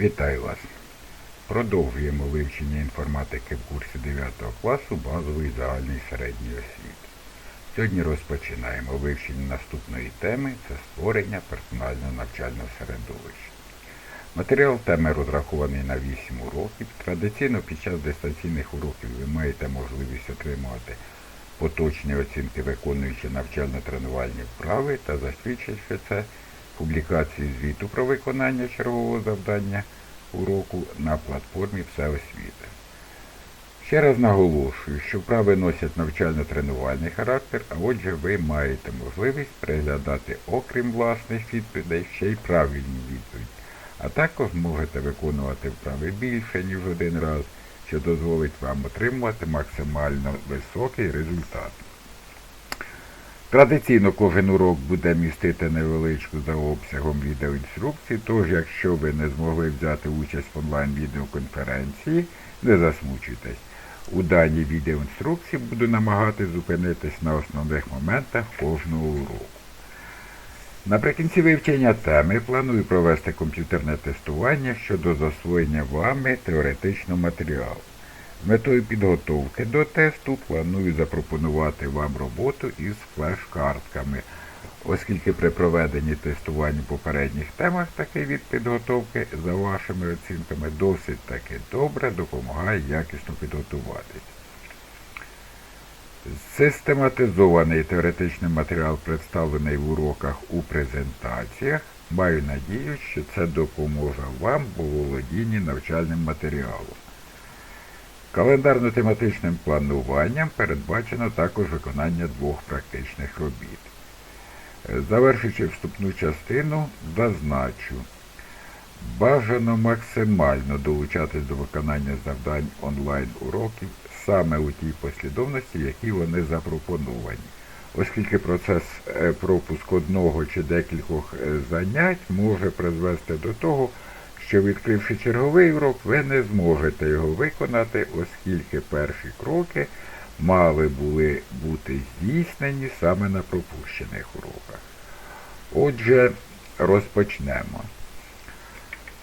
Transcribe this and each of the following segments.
Вітаю вас! Продовжуємо вивчення інформатики в курсі 9 класу базової загальної середньої освіти. Сьогодні розпочинаємо вивчення наступної теми це створення персонального навчального середовища. Матеріал теми розрахований на 8 уроків. Традиційно під час дистанційних уроків ви маєте можливість отримувати поточні оцінки, виконуючи навчально-тренувальні вправи та засвідчивши це публікації звіту про виконання чергового завдання уроку на платформі Всеосвіта. Ще раз наголошую, що вправи носять навчально-тренувальний характер, а отже ви маєте можливість переглядати, окрім власних відповідей, ще й правильні відповіді. А також можете виконувати вправи більше, ніж один раз, що дозволить вам отримувати максимально високий результат. Традиційно кожен урок буде містити невеличку за обсягом відеоінструкції, тож якщо ви не змогли взяти участь в онлайн-відеоконференції, не засмучуйтесь. У даній відеоінструкції буду намагатись зупинитись на основних моментах кожного уроку. Наприкінці вивчення теми планую провести комп'ютерне тестування щодо засвоєння вами теоретичного матеріалу. Метою підготовки до тесту планую запропонувати вам роботу із флеш-картками, оскільки при проведенні тестувань у попередніх темах такий від підготовки за вашими оцінками досить таки добре допомагає якісно підготуватись. Систематизований теоретичний матеріал представлений в уроках у презентаціях. Маю надію, що це допоможе вам у володінні навчальним матеріалом. Календарно-тематичним плануванням передбачено також виконання двох практичних робіт. Завершуючи вступну частину, зазначу, бажано максимально долучатись до виконання завдань онлайн-уроків саме у тій послідовності, якій вони запропоновані, оскільки процес е, пропуску одного чи декількох е, занять може призвести до того, що відкривши черговий урок, ви не зможете його виконати, оскільки перші кроки мали були бути здійснені саме на пропущених уроках. Отже, розпочнемо.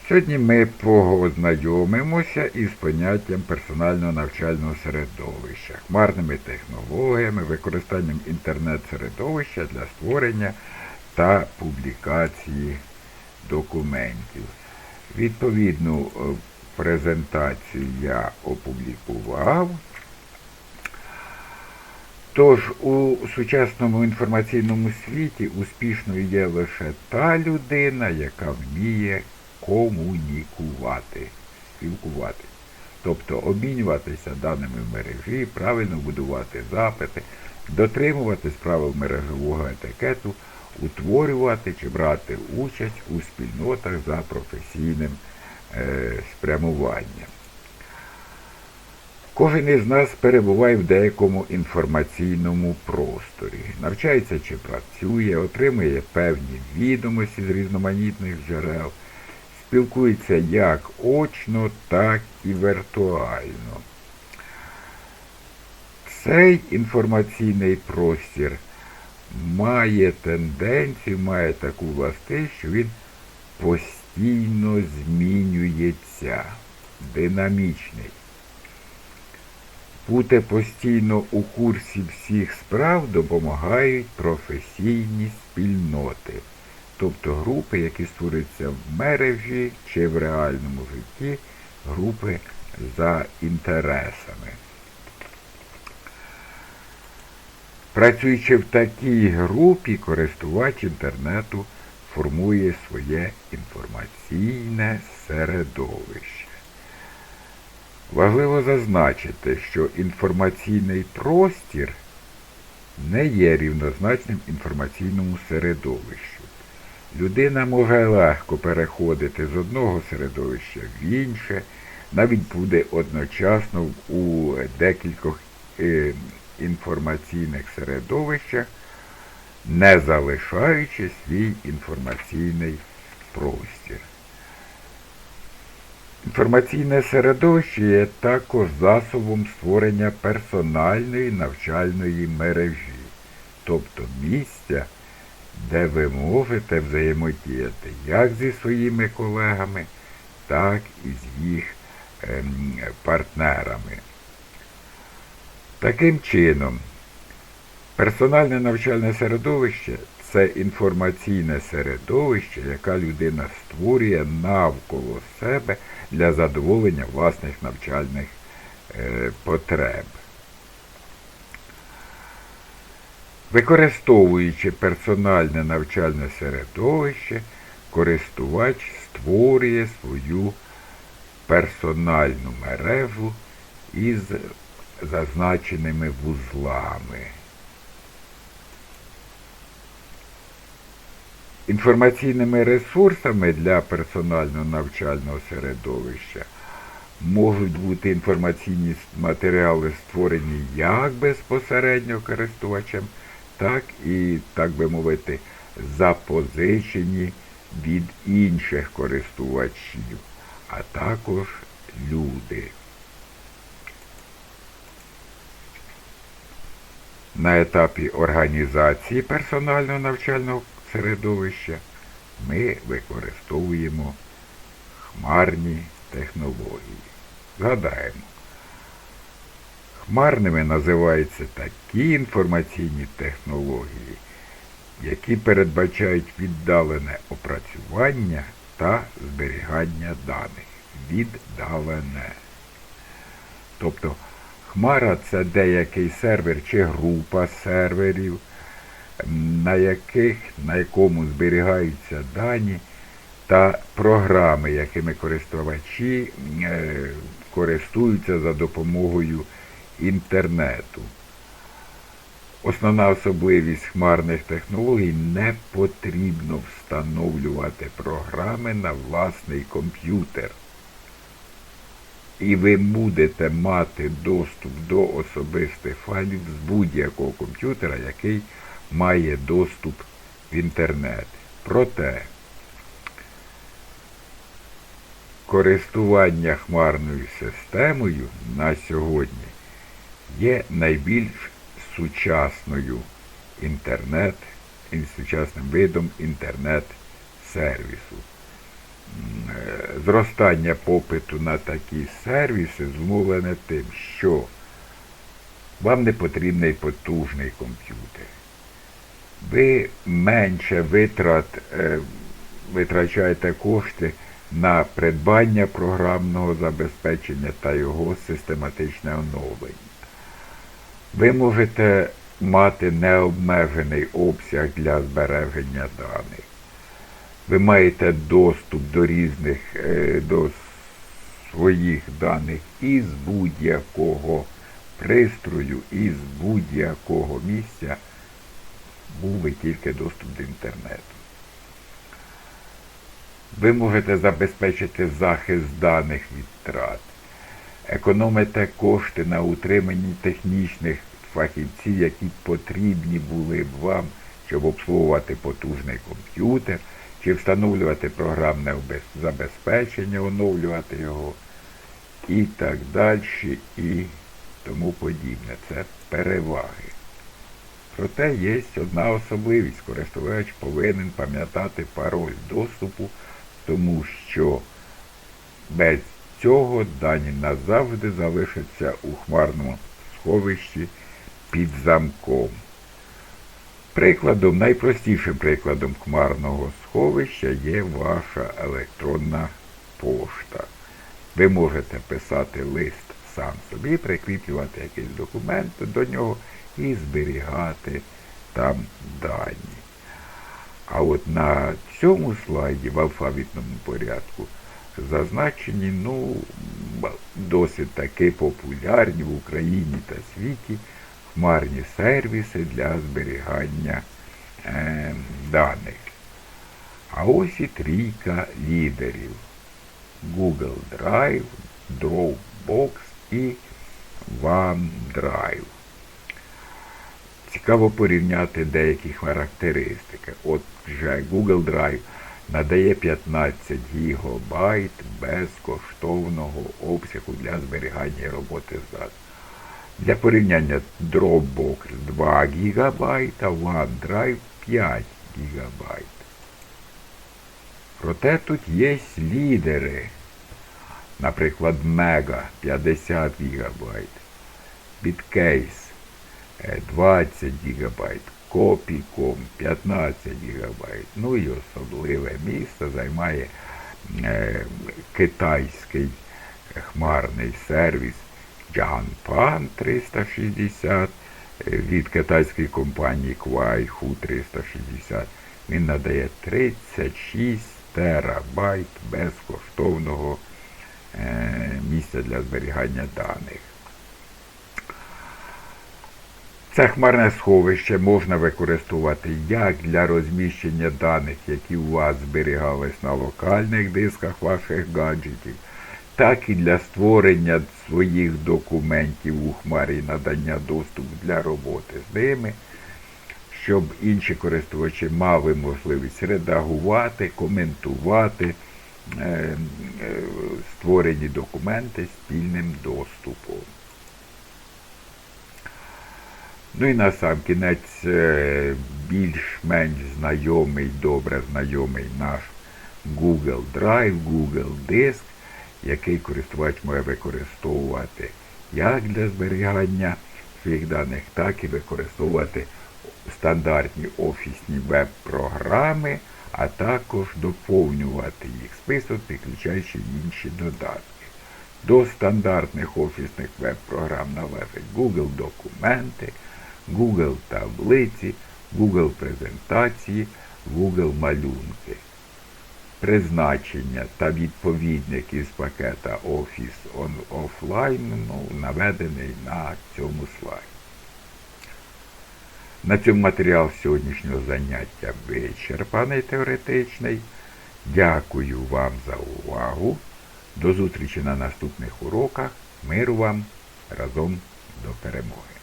Сьогодні ми познайомимося із поняттям персонального навчального середовища, хмарними технологіями, використанням інтернет-середовища для створення та публікації документів. Відповідну е, презентацію я опублікував. Тож у сучасному інформаційному світі успішною є лише та людина, яка вміє комунікувати, спілкувати. Тобто обмінюватися даними в мережі, правильно будувати запити, дотримуватись правил мережевого етикету, утворювати чи брати участь у спільнотах за професійним е, спрямуванням. Кожен із нас перебуває в деякому інформаційному просторі, навчається чи працює, отримує певні відомості з різноманітних джерел, спілкується як очно, так і віртуально. Цей інформаційний простір має тенденцію, має таку властивість, що він постійно змінюється, динамічний. Бути постійно у курсі всіх справ допомагають професійні спільноти, тобто групи, які створюються в мережі чи в реальному житті, групи за інтересами. Працюючи в такій групі, користувач інтернету формує своє інформаційне середовище. Важливо зазначити, що інформаційний простір не є рівнозначним інформаційному середовищу. Людина може легко переходити з одного середовища в інше, навіть буде одночасно у декількох е, інформаційних середовищах, не залишаючи свій інформаційний простір. Інформаційне середовище є також засобом створення персональної навчальної мережі, тобто місця, де ви можете взаємодіяти як зі своїми колегами, так і з їх ем, партнерами. Таким чином, персональне навчальне середовище це інформаційне середовище, яке людина створює навколо себе для задоволення власних навчальних е, потреб. Використовуючи персональне навчальне середовище, користувач створює свою персональну мережу із зазначеними вузлами. Інформаційними ресурсами для персонального навчального середовища можуть бути інформаційні матеріали, створені як безпосередньо користувачем, так і, так би мовити, запозичені від інших користувачів, а також люди. На етапі організації персонального навчального середовища ми використовуємо хмарні технології. Згадаємо, хмарними називаються такі інформаційні технології, які передбачають віддалене опрацювання та зберігання даних. Віддалене. Тобто Хмара це деякий сервер чи група серверів, на яких, на якому зберігаються дані та програми, якими користувачі е, користуються за допомогою інтернету. Основна особливість хмарних технологій не потрібно встановлювати програми на власний комп'ютер і ви будете мати доступ до особистих файлів з будь-якого комп'ютера, який має доступ в інтернет. Проте користування хмарною системою на сьогодні є найбільш сучасною інтернет, сучасним видом інтернет-сервісу. Зростання попиту на такі сервіси зумовлене тим, що вам не потрібний потужний комп'ютер. Ви менше витрат, е, витрачаєте кошти на придбання програмного забезпечення та його систематичне оновлення. Ви можете мати необмежений обсяг для збереження даних ви маєте доступ до різних, е, до своїх даних із будь-якого пристрою, із будь-якого місця, був би тільки доступ до інтернету. Ви можете забезпечити захист даних від втрат, економите кошти на утриманні технічних фахівців, які потрібні були б вам, щоб обслуговувати потужний комп'ютер чи встановлювати програмне забезпечення, оновлювати його і так далі, і тому подібне. Це переваги. Проте є одна особливість. Користувач повинен пам'ятати пароль доступу, тому що без цього дані назавжди залишаться у хмарному сховищі під замком. Прикладом, найпростішим прикладом хмарного сховища є ваша електронна пошта. Ви можете писати лист сам собі, прикріплювати якийсь документ до нього і зберігати там дані. А от на цьому слайді в алфавітному порядку зазначені ну, досить таки популярні в Україні та світі хмарні сервіси для зберігання е, даних. А ось і трійка лідерів. Google Drive, Dropbox і OneDrive. Цікаво порівняти деякі характеристики. От вже Google Drive надає 15 ГБ безкоштовного обсягу для зберігання роботи з даними. Для порівняння Dropbox 2 ГБ, OneDrive 5 ГБ. Проте тут є лідери наприклад, Мега 50 ГБ, Біткейс е, 20 ГБ, Копіком 15 ГБ. Ну і особливе місце займає е, китайський хмарний сервіс Джанпан 360 е, від китайської компанії Kuaihu 360. Він надає 36 терабайт безкоштовного е, місця для зберігання даних. Це хмарне сховище можна використовувати як для розміщення даних, які у вас зберігались на локальних дисках ваших гаджетів, так і для створення своїх документів у хмарі надання доступу для роботи з ними, щоб інші користувачі мали можливість редагувати, коментувати е, е, створені документи спільним доступом. Ну і на сам кінець е, більш-менш знайомий, добре знайомий наш Google Drive, Google Диск, який користувач може використовувати як для зберігання своїх даних, так і використовувати стандартні офісні веб-програми, а також доповнювати їх список, підключаючи інші додатки. До стандартних офісних веб-програм належать Google Документи, Google таблиці, Google презентації, Google малюнки. Призначення та відповідник із пакета Office Offline ну, наведений на цьому слайді. На цьому матеріал сьогоднішнього заняття вичерпаний теоретичний. Дякую вам за увагу. До зустрічі на наступних уроках. Миру вам разом до перемоги.